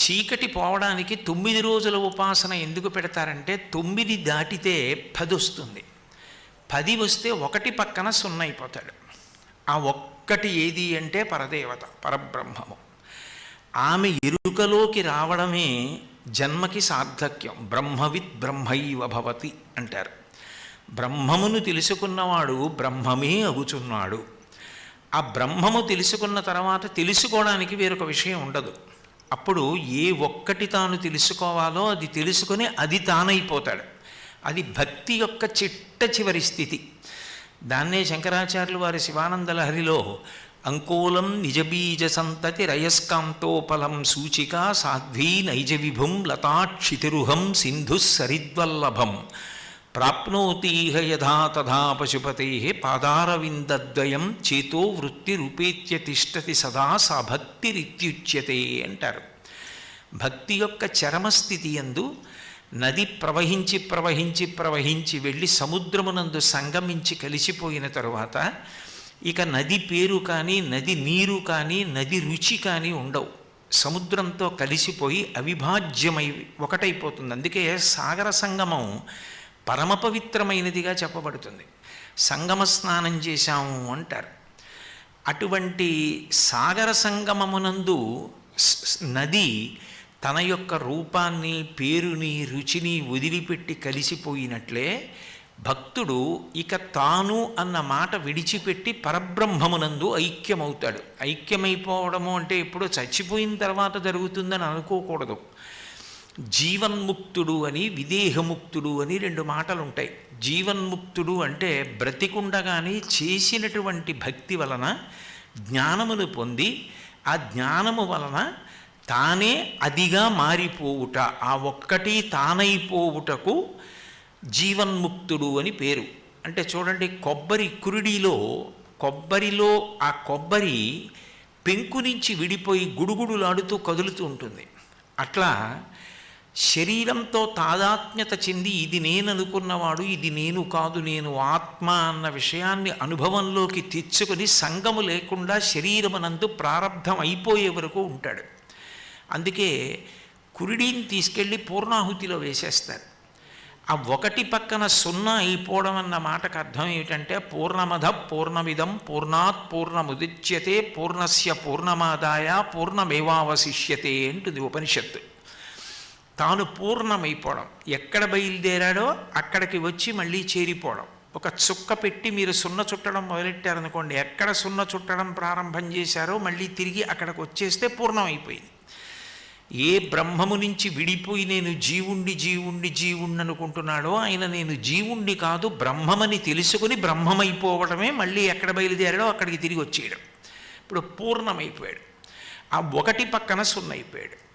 చీకటి పోవడానికి తొమ్మిది రోజుల ఉపాసన ఎందుకు పెడతారంటే తొమ్మిది దాటితే పది వస్తుంది. పది వస్తే ఒకటి పక్కన సున్న అయిపోతాడు. ఆ ఒక్కటి ఏది అంటే పరదేవత పరబ్రహ్మము. ఆమె ఎరుకలోకి రావడమే జన్మకి సార్థక్యం. బ్రహ్మవిత్ బ్రహ్మైవ భవతి అంటారు. బ్రహ్మమును తెలుసుకున్నవాడు బ్రహ్మమే అగుచున్నాడు. ఆ బ్రహ్మము తెలుసుకున్న తర్వాత తెలుసుకోవడానికి వేరొక విషయం ఉండదు. అప్పుడు ఏ ఒక్కటి తాను తెలుసుకోవాలో అది తెలుసుకొని అది తానైపోతాడు. అది భక్తి యొక్క చిట్ట చివరి స్థితి. దాన్నే శంకరాచార్యులు వారి శివానంద లహరిలో అంకోలం నిజబీజ సంతతి రయస్కాంతోపలం సూచిక సాధ్వీ నైజ విభుం లతాక్షితిరుహం సింధు సరిద్వల్లభం ప్రాప్నోతీహ యథా తథా పశుపతే పాదారవిందద్వయం చేతో వృత్తిరుపేత్య తిష్టతి సదా సా భక్తిరిత్యుచ్యతే అంటారు. భక్తి యొక్క చరమస్థితి ఎందు నది ప్రవహించి ప్రవహించి ప్రవహించి వెళ్ళి సముద్రమునందు సంగమించి కలిసిపోయిన తరువాత ఇక నది పేరు కానీ నది నీరు కానీ నది రుచి కానీ ఉండవు. సముద్రంతో కలిసిపోయి అవిభాజ్యమై ఒకటైపోతుంది. అందుకే సాగర సంగమం పరమ పవిత్రమైనదిగా చెప్పబడుతుంది. సంగమ స్నానం చేశాము అంటారు. అటువంటి సాగర సంగమమునందు స్- నది తన యొక్క రూపాన్ని పేరుని రుచిని వదిలిపెట్టి కలిసిపోయినట్లే భక్తుడు ఇక తాను అన్న మాట విడిచిపెట్టి పరబ్రహ్మమునందు ఐక్యమవుతాడు. ఐక్యమైపోవడము అంటే ఎప్పుడో చచ్చిపోయిన తర్వాత జరుగుతుందని అనుకోకూడదు. జీవన్ముక్తుడు అని విదేహముక్తుడు అని రెండు మాటలు ఉంటాయి జీవన్ముక్తుడు అంటే బ్రతికుండగానే చేసినటువంటి భక్తి వలన జ్ఞానమును పొంది ఆ జ్ఞానము వలన తానే అదిగా మారిపోవుట ఆ ఒక్కటి తానైపోవుటకు జీవన్ముక్తుడు అని పేరు. అంటే చూడండి కొబ్బరి కురిడిలో కొబ్బరిలో ఆ కొబ్బరి పెంకు నుంచి విడిపోయి గుడుగుడులాడుతూ కదులుతూ ఉంటుంది. అట్లా శరీరంతో తాదాత్మ్యత చెంది ఇది నేను అనుకున్నవాడు ఇది నేను కాదు నేను ఆత్మ అన్న విషయాన్ని అనుభవంలోకి తెచ్చుకొని సంగము లేకుండా శరీరమునందు ప్రారంధం అయిపోయే వరకు ఉంటాడు. అందుకే కురిడీని తీసుకెళ్ళి పూర్ణాహుతిలో వేసేస్తారు. ఆ ఒకటి పక్కన సున్నా అయిపోవడం అన్న మాటకు అర్థం ఏమిటంటే పూర్ణమధ పూర్ణమిదం పూర్ణాత్ పూర్ణముదిచ్యతే పూర్ణస్య పూర్ణమాదాయ పూర్ణమేవావశిష్యతే అంటుంది ఉపనిషత్తు. తాను పూర్ణమైపోవడం. ఎక్కడ బయలుదేరాడో అక్కడికి వచ్చి మళ్ళీ చేరిపోవడం. ఒక చుక్క పెట్టి మీరు సున్న చుట్టడం మొదలెట్టారనుకోండి ఎక్కడ సున్న చుట్టడం ప్రారంభం చేశారో మళ్ళీ తిరిగి అక్కడికి వచ్చేస్తే పూర్ణమైపోయింది. ఏ బ్రహ్మము నుంచి విడిపోయి నేను జీవుండి జీవుండి జీవుండి అనుకుంటున్నాడో ఆయన నేను జీవుండి కాదు బ్రహ్మమని తెలుసుకుని బ్రహ్మమైపోవడమే మళ్ళీ ఎక్కడ బయలుదేరాడో అక్కడికి తిరిగి వచ్చేయడం. ఇప్పుడు పూర్ణమైపోయాడు. ఆ ఒకటి పక్కన సున్న అయిపోయాడు